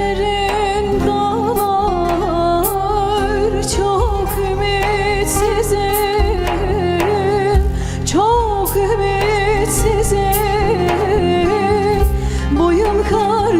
Gözlerim dağlar çok ümitsizim Çok ümitsizim. Boyum kar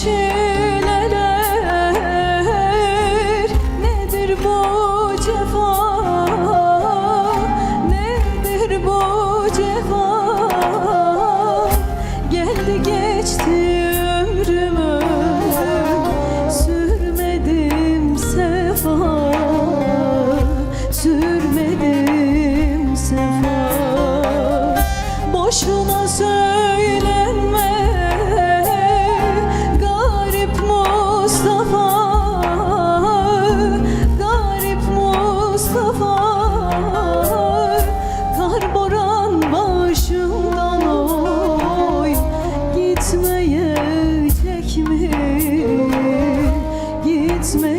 çileler. Nedir bu cefa? Nedir bu cefa? Geldi geçti ömrümü Sürmedim sefa. Sürmedim sefa. Boşuna söz It's me.